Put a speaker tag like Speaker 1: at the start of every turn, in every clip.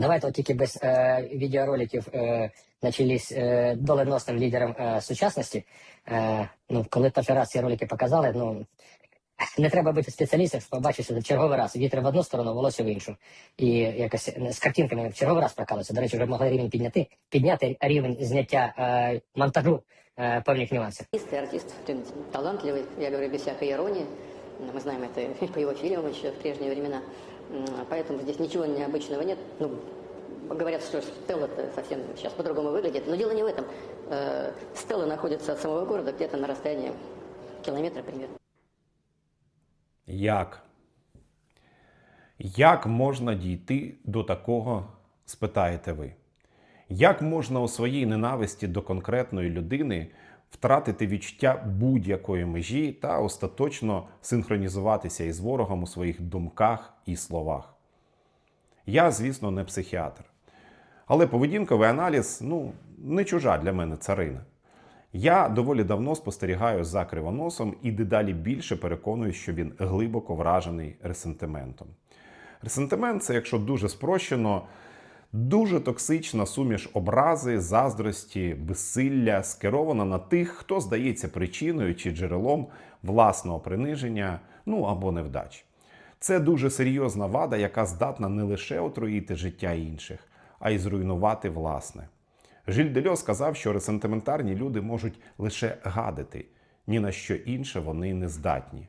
Speaker 1: Давайте от тільки без е, відеороликів е, начались е, доленосним лідером е, сучасності. Е, ну, коли перший раз ці ролики показали, ну не треба бути спеціалістом, щоб побачити що в черговий раз вітер в одну сторону, волосся в іншу. І якось е, з картинками в черговий раз прокалуються. До речі, вже могли рівень підняти, підняти рівень зняття е, монтажу е, певних нюансів.
Speaker 2: Артист и артист очень талантливый, я говорю без всякой иронии. Мы знаем это по его фильмам еще в прежние времена. М, Поэтому здесь ничего необычного нет. Ну, говорят, что Стелла совсем сейчас по-другому выглядит. Но дело не в этом. Э, Стелла находится от самого города где-то на расстоянии километра примерно.
Speaker 3: Як? Як можна дійти до такого, спитаєте ви? Як можна у своїй ненависті до конкретної людини Втратити відчуття будь-якої межі та остаточно синхронізуватися із ворогом у своїх думках і словах? Я, звісно, не психіатр. Але поведінковий аналіз ну, не чужа для мене царина. Я доволі давно спостерігаю за кривоносом і дедалі більше переконую, що він глибоко вражений ресентиментом. Ресентимент це, якщо дуже спрощено, дуже токсична суміш образи, заздрості, безсилля, скерована на тих, хто здається причиною чи джерелом власного приниження, ну або невдач. Це дуже серйозна вада, яка здатна не лише отруїти життя інших, а й зруйнувати власне. Жиль Дельо сказав, що ресентиментарні люди можуть лише гадити, ні на що інше вони не здатні.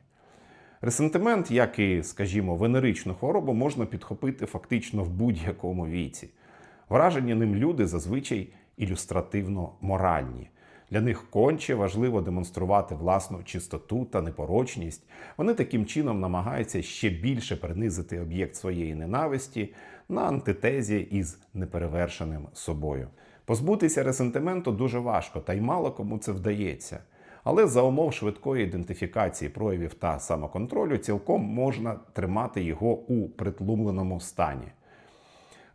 Speaker 3: Ресентимент, як і, скажімо, венеричну хворобу, можна підхопити фактично в будь-якому віці. Вражені ним люди зазвичай ілюстративно моральні. Для них конче важливо демонструвати власну чистоту та непорочність. Вони таким чином намагаються ще більше принизити об'єкт своєї ненависті на антитезі із неперевершеним собою. Позбутися ресентименту дуже важко, та й мало кому це вдається. Але за умов швидкої ідентифікації проявів та самоконтролю цілком можна тримати його у притлумленому стані.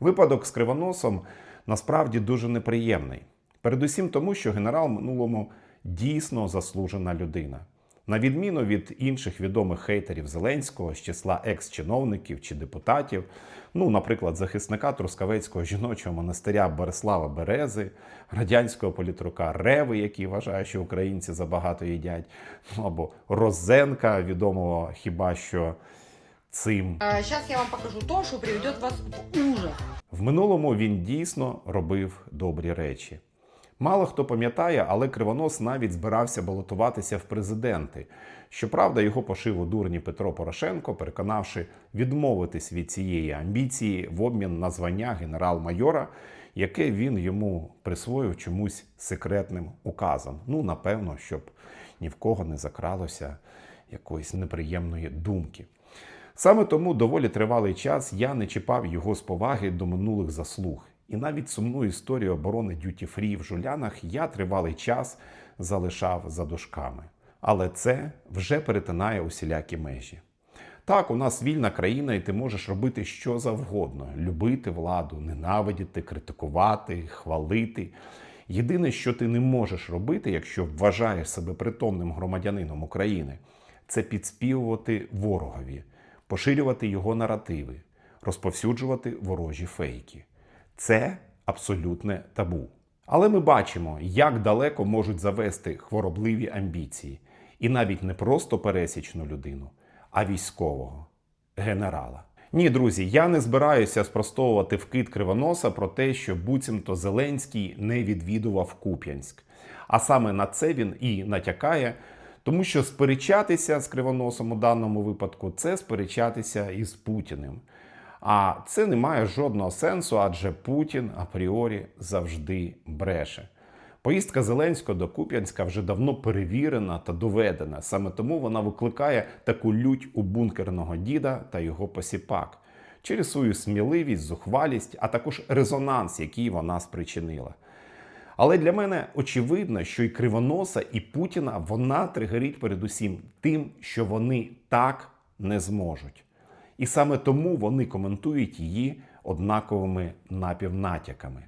Speaker 3: Випадок з кривоносом насправді дуже неприємний. Передусім тому, що генерал минулому дійсно заслужена людина. На відміну від інших відомих хейтерів Зеленського з числа екс-чиновників чи депутатів, ну, наприклад, захисника Трускавецького жіночого монастиря Борислава Берези, радянського політрука Реви, який вважає, що українці забагато їдять, ну або Розенка, відомого хіба що цим.
Speaker 4: Сейчас я вам покажу то, что приведет вас в ужас.
Speaker 3: В минулому він дійсно робив добрі речі. Мало хто пам'ятає, але Кривонос навіть збирався балотуватися в президенти. Щоправда, його пошив у дурні Петро Порошенко, переконавши відмовитись від цієї амбіції в обмін на звання генерал-майора, яке він йому присвоїв чомусь секретним указом. Ну, напевно, щоб ні в кого не закралося якоїсь неприємної думки. Саме тому доволі тривалий час я не чіпав його з поваги до минулих заслуг. І навіть сумну історію оборони Дюті Фрі в жулянах я тривалий час залишав за дужками. Але це вже перетинає усілякі межі. Так, у нас вільна країна, і ти можеш робити що завгодно: любити владу, ненавидіти, критикувати, хвалити. Єдине, що ти не можеш робити, якщо вважаєш себе притомним громадянином України, це підспівувати ворогові, поширювати його наративи, розповсюджувати ворожі фейки. Це абсолютне табу. Але ми бачимо, як далеко можуть завести хворобливі амбіції, і навіть не просто пересічну людину, а військового генерала. Ні, друзі, я не збираюся спростовувати вкид кривоноса про те, що буцімто Зеленський не відвідував Куп'янськ. А саме на це він і натякає, тому що сперечатися з кривоносом у даному випадку це сперечатися із Путіним. А це не має жодного сенсу, адже Путін апріорі завжди бреше. Поїздка Зеленського до Куп'янська вже давно перевірена та доведена. Саме тому вона викликає таку лють у бункерного діда та його посіпак через свою сміливість, зухвалість, а також резонанс, який вона спричинила. Але для мене очевидно, що і Кривоноса, і Путіна вона тригерить передусім тим, що вони так не зможуть. І саме тому вони коментують її однаковими напівнатяками.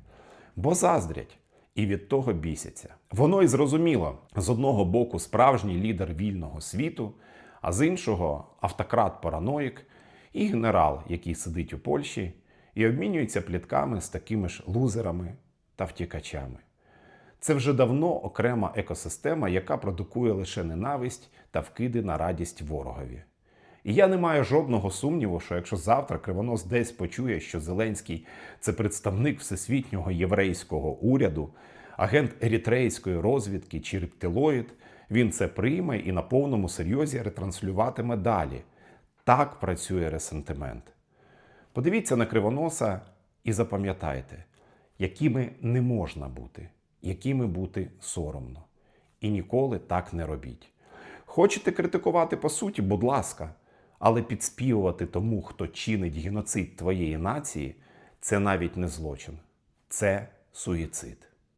Speaker 3: Бо заздрять і від того бісяться. Воно і зрозуміло: з одного боку, справжній лідер вільного світу, а з іншого автократ-параноїк і генерал, який сидить у Польщі і обмінюється плітками з такими ж лузерами та втікачами. Це вже давно окрема екосистема, яка продукує лише ненависть та вкиди на радість ворогові. І я не маю жодного сумніву, що якщо завтра Кривонос десь почує, що Зеленський це представник всесвітнього єврейського уряду, агент ерітрейської розвідки чи рептилоїд, він це прийме і на повному серйозі ретранслюватиме далі. Так працює ресентимент. Подивіться на кривоноса і запам'ятайте, якими не можна бути, якими бути соромно. І ніколи так не робіть. Хочете критикувати по суті, будь ласка, але підспівувати тому, хто чинить геноцид твоєї нації, це навіть не злочин, це суїцид.